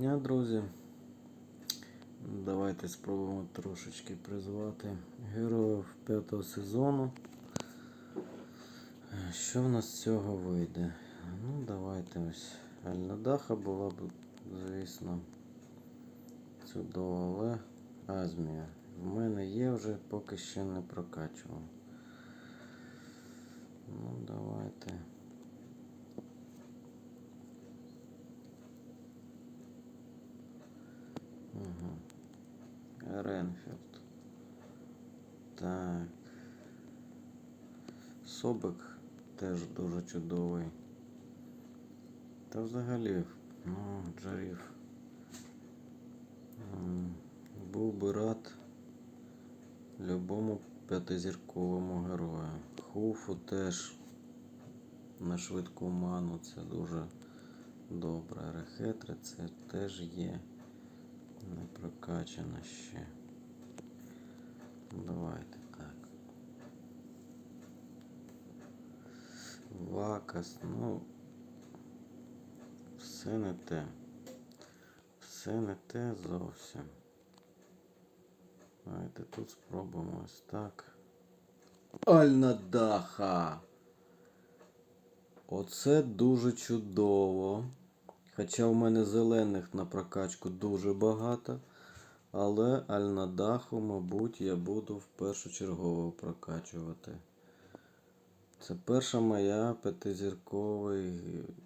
дня, друзі. Давайте спробуємо трошечки призвати героїв п'ятого сезону. Що в нас з цього вийде? Ну, давайте ось Альнадаха була б, звісно, чудово, але Азмія. В мене є вже, поки ще не прокачував. Ну, давайте. Ренфілд. Так. Собик теж дуже чудовий. Та взагалі, ну, Джарів. Був би рад любому п'ятизірковому герою. Хуфу теж на швидку ману це дуже добре. Рехетри це теж є. Не прокачано ще. Давайте так. Вакас, ну. Все не те. Все не те зовсім. Давайте тут спробуємо ось так. Альнадаха! Оце дуже чудово. Хоча у мене зелених на прокачку дуже багато. Але Альнадаху, мабуть, я буду в першочергово прокачувати. Це перша моя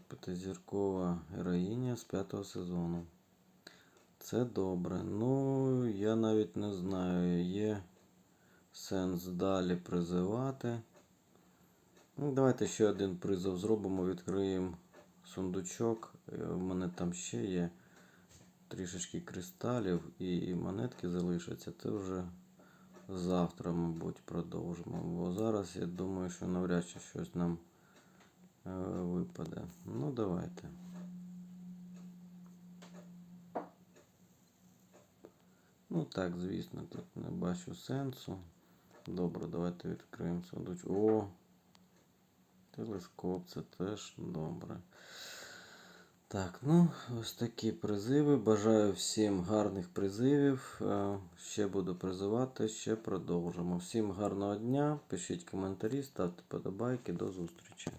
п'ятизіркова героїня з п'ятого сезону. Це добре. Ну, я навіть не знаю, є сенс далі призивати. Ну, давайте ще один призов зробимо, відкриємо сундучок. Е, У мене там ще є трішечки кристалів і монетки залишаться. Це вже завтра, мабуть, продовжимо. Бо зараз я думаю, що навряд чи щось нам е, випаде. Ну, давайте. Ну так, звісно, тут не бачу сенсу. Добре, давайте відкриємо сундучок. О! Телескоп, це теж добре. Так, ну, ось такі призиви. Бажаю всім гарних призивів. Е, Ще буду призивати, ще продовжимо. Всім гарного дня. Пишіть коментарі, ставте подобайки. До зустрічі.